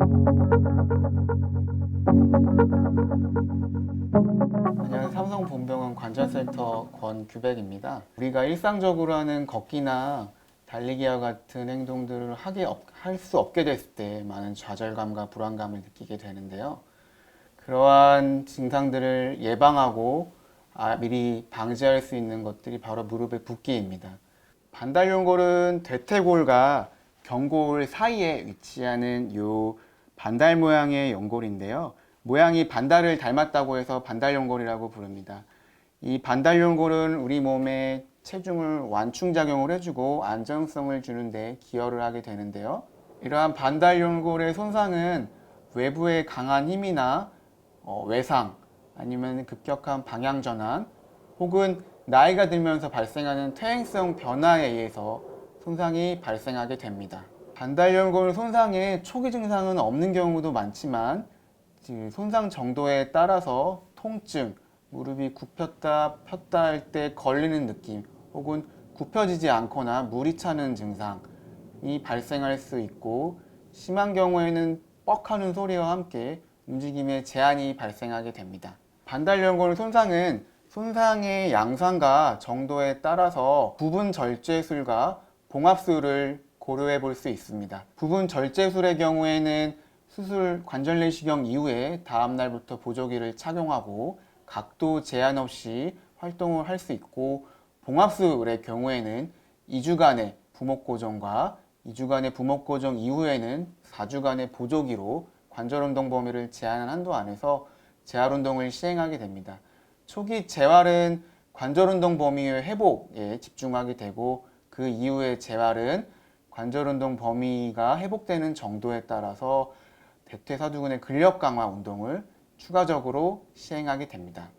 안녕하세요. 삼성 본병원 관절센터 권규백입니다. 우리가 일상적으로 하는 걷기나 달리기와 같은 행동들을 하게 할 수 없게 됐을 때 많은 좌절감과 불안감을 느끼게 되는데요. 그러한 증상들을 예방하고 아, 미리 방지할 수 있는 것들이 바로 무릎의 붓기입니다. 반달연골은 대퇴골과 경골 사이에 위치하는 요 반달 모양의 연골인데요. 모양이 반달을 닮았다고 해서 반달연골이라고 부릅니다. 이 반달연골은 우리 몸에 체중을 완충작용을 해주고 안정성을 주는데 기여를 하게 되는데요. 이러한 반달연골의 손상은 외부의 강한 힘이나 어, 외상 아니면 급격한 방향 전환 혹은 나이가 들면서 발생하는 퇴행성 변화에 의해서 손상이 발생하게 됩니다. 반달연골 손상의 초기 증상은 없는 경우도 많지만 그 손상 정도에 따라서 통증, 무릎이 굽혔다 폈다 할 때 걸리는 느낌 혹은 굽혀지지 않거나 물이 차는 증상이 발생할 수 있고 심한 경우에는 뻑하는 소리와 함께 움직임에 제한이 발생하게 됩니다. 반달연골 손상은 손상의 양상과 정도에 따라서 부분 절제술과 봉합술을 고려해 볼 수 있습니다. 부분 절제술의 경우에는 수술 관절 내시경 이후에 다음 날부터 보조기를 착용하고 각도 제한 없이 활동을 할 수 있고 봉합술의 경우에는 2주간의 부목 고정과 2주간의 부목 고정 이후에는 4주간의 보조기로 관절 운동 범위를 제한한 한도 안에서 재활 운동을 시행하게 됩니다. 초기 재활은 관절 운동 범위의 회복에 집중하게 되고 그 이후의 재활은 관절 운동 범위가 회복되는 정도에 따라서 대퇴사두근의 근력 강화 운동을 추가적으로 시행하게 됩니다.